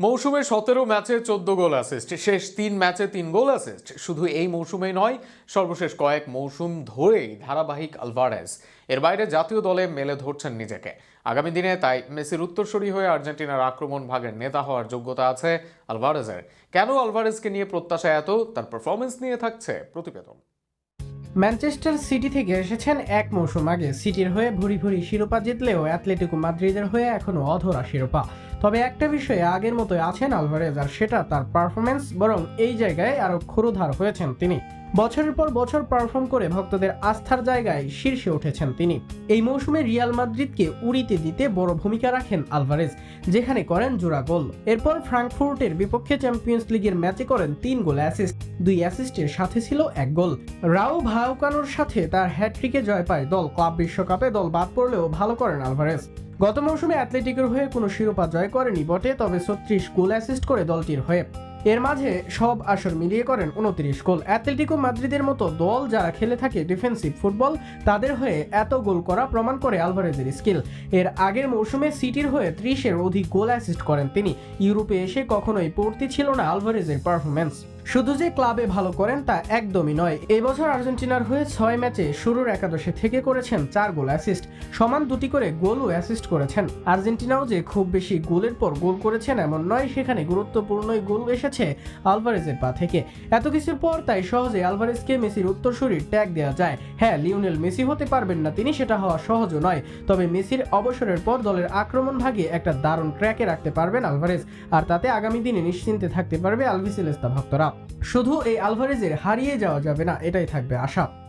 মৌসুমে সতেরো ম্যাচে চোদ্দ গোল অ্যাসিস্ট শেষ তিন ম্যাচে তিন গোল অ্যাসিস্ট শুধু এই মৌসুমেই নয়, সর্বশেষ কয়েক মৌসুম ধরেই ধারাবাহিক আলভারেজ। এর বাইরে জাতীয় দলে মেলে ধরছেন নিজেকে। আগামী দিনে তাই মেসির উত্তরসূরি হয়ে আর্জেন্টিনার আক্রমণ ভাগের নেতা হওয়ার যোগ্যতা আছে আলভারেজের। কেন আলভারেজকে নিয়ে প্রত্যাশা এত? তার পারফরমেন্স নিয়ে থাকছে প্রতিবেদন। ম্যানচেস্টার সিটি থেকে এসেছেন এক মৌসুম আগে। সিটির হয়ে ভুরি ভুরি শিরোপা জিতলেও অ্যাথলেটিকো মাদ্রিদের হয়ে এখনও অধরা শিরোপা। তবে একটা বিষয়ে আগের মতোই আছেন আলভারেজ, আর সেটা তার পারফরমেন্স বরং এই জায়গায় আরও ক্ষুরুধার হয়েছেন তিনি। বছরের পর বছর পারফর্ম করে ভক্তদের আস্থার জায়গায় শীর্ষে উঠেছেন তিনি। এই মৌসুমে রিয়াল মাদ্রিদকে উড়িতে দিতে বড় ভূমিকা রাখেন আলভারেজ, যেখানে করেন জোড়া গোল। এরপর ফ্রাঙ্কফুর্টের বিপক্ষে চ্যাম্পিয়ন্স লিগের ম্যাচে করেন তিন গোল অ্যাসিস্ট দুই অ্যাসিস্টের সাথে ছিল এক গোল। রাও ভায়োকানোর সাথে তার হ্যাট্রিকে জয় পায় দল। ক্লাব বিশ্বকাপে দল বাদ পড়লেও ভালো করেন আলভারেজ। গত মৌসুমে অ্যাথলেটিকের হয়ে কোনো শিরোপা জয় করেনি বটে, তবে ছত্রিশ গোল অ্যাসিস্ট করে দলটির হয়ে। এর মাঝে সব আসর মিলিয়ে করেন উনত্রিশ গোল। অ্যাথলেটিকো মাদ্রিদের মতো দল যারা খেলে থাকে ডিফেন্সিভ ফুটবল তাদের হয়ে এত গোল করা প্রমাণ করে আলভারেজের স্কিল। এর আগের মৌসুমে সিটির হয়ে ত্রিশের অধিক গোল অ্যাসিস্ট করেন তিনি। ইউরোপে এসে কখনোই পড়তি ছিল না আলভারেজের পারফরমেন্স শুধু যে ক্লাবে ভালো করেন তা একদমই নয়। এবছর আর্জেন্টিনার হয়ে ছয় ম্যাচে শুরুর একাদশে থেকে করেছেন চার গোল অ্যাসিস্ট, সমান দুটি করে গোলও অ্যাসিস্ট করেছেন। আর্জেন্টিনাও যে খুব বেশি গোলের পর গোল করেছেন এমন নয়, সেখানে গুরুত্বপূর্ণই গোল এসেছে আলভারেজের পা থেকে। এত কিছুর পর তাই সহজে আলভারেজকে মেসির উত্তরসূরির ট্যাগ দেওয়া যায়। হ্যাঁ লিওনেল মেসি হতে পারবেন না তিনি, সেটা হওয়া সহজও নয়। তবে মেসির অবসরের পর দলের আক্রমণ ভাগে একটা দারুণ ট্র্যাকে রাখতে পারবেন আলভারেজ। আর তাতে আগামী দিনে নিশ্চিন্তে থাকতে পারবে আলভিসেলেস্তা ভক্তরা। শুধু এই আলভারেজের হারিয়ে যাওয়া যাবে না এটাই থাকবে আশা।